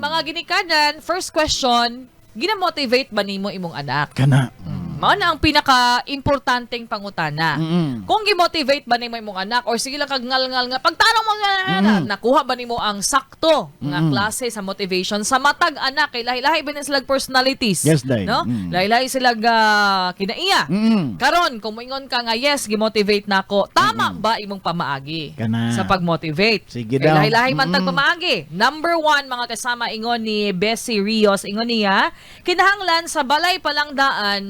Mga ginikanan, first question, ginamotivate ba nimo imong anak? Kana. Mao na ang pinaka-importanteng pangutana. Mm-mm. Kung gimotivate ba nimo imong anak or sige lang kag ngal-ngal nga pagtarong mo nga na, nakuha ba nimo ang sakto nga Mm. klase sa motivation sa matag anak kay lahi-lahi ba na silang personalities Yes, Day. no Mm. lahi-lahi sila uh, kinaiya Mm. karon kung moingon ka nga yes gimotivate nako tama ba imong pamaagi Kana. sa pag-motivate Sige Kay lahi-lahi man tag pamaagi number one mga kasama ingon ni Bessie Rios ingon niya kinahanglan sa balay palang daan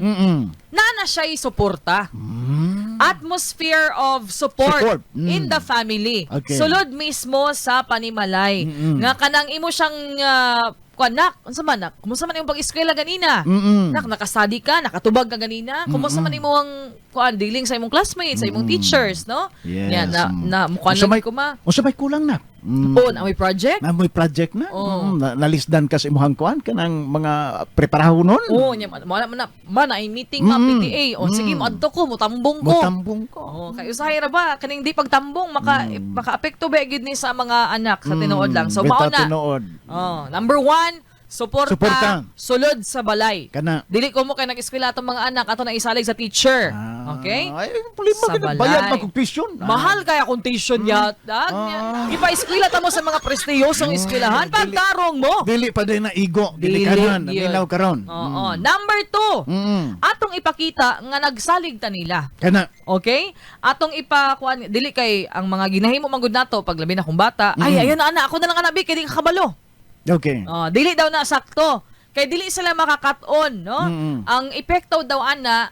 Mm-mm. na na siya'y suporta. Mm. Atmosphere of support, Support. Mm. in the family. Okay. Sulod mismo sa panimalay. Mm-mm. Nga kanang imo siyang uh, kuanak, unsa man nak? Kumusta man imong pag-eskwela ganina? Mm-mm. Nak nakasadi ka, nakatubag ka ganina? Kumusta man imo ang kuan dealing sa imong classmates, sa imong teachers, no? Yes. Yan, na, Mm. na mukha lang may- ko ma. Unsa may kulang na? Mm. Oo, na may project? Na may project na? Oo. Mm, na, nalisdan ka sa imong kuan kanang mga preparahon nun? Oo, nya man man man, man ay meeting Mm. PTA. O sige, Mm. moadto ko, mutambong ko. Mutambong ko. Oh, kay usahay ra ba kaning di pagtambong maka Mm. maka-apekto ba gid ni sa mga anak sa tinuod lang. So Bitaw mao na. tinuod. Oh, number one, suporta, Suporta. sulod sa balay. Kana. Dili ko mo kay nag-eskwela atong mga anak ato na isalig sa teacher. Ah, Okay? Ay, problema Sa balay. bayad mag tuition. Mahal kaya kung tuition yata. Ah. Ipa-eskwela ta mo sa mga prestiyosong eskwelahan pagtarong mo. Dili pa din na igo. Dili Dili kanan. yun. Nilaw karon. Oo. Number two, Mm. atong ipakita nga nagsalig ta nila. Kana. Okay? Atong ipakuan dili kay ang mga ginahimo manggod nato pag labi na kong bata. Ay Mm. ayun na ana, ako na lang anabi kay di ka kabalo. Okay. Oh, dili daw na sakto. Kay dili sila makakat-on, no? Mm-mm. Ang epekto daw ana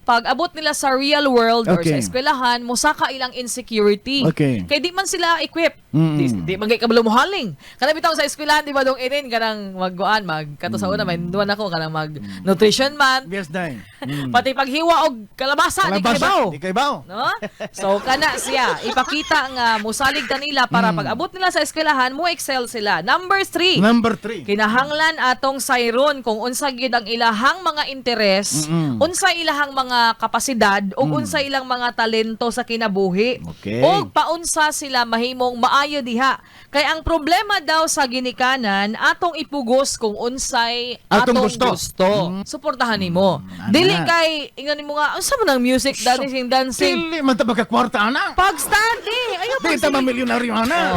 pag abot nila sa real world or Okay. sa eskwelahan, musaka ilang insecurity. Okay. Kay di man sila equip. Mm-mm. Di, di man kay kabalo mo haling. Kana bitaw sa eskwelahan di ba dong inin kanang magguan mag kato sa una may duwan ako kanang mag nutrition man. Yes, Day. Mm. Pati paghiwa og kalabasa, di kay baw. Di kay baw. No? So kana siya, ipakita nga musalig ta nila para pag abot nila sa eskwelahan mo excel sila. Number three, Number three. kinahanglan atong sayron kung unsa gid ang ilahang mga interes, Mm-mm. unsa ilahang mga kapasidad ug unsa ilang mga talento sa kinabuhi. Okay. Ug paunsa sila mahimong maayo diha. Kay ang problema daw sa ginikanan atong ipugos kung unsay Atong atong, gusto. gusto. Suportahan nimo. Ana. Dili kay ingon mo nga unsa man ang music dancing dancing. Dili man ta magkakwarta ana. Pag study, ayo Di ta milyonaryo ana.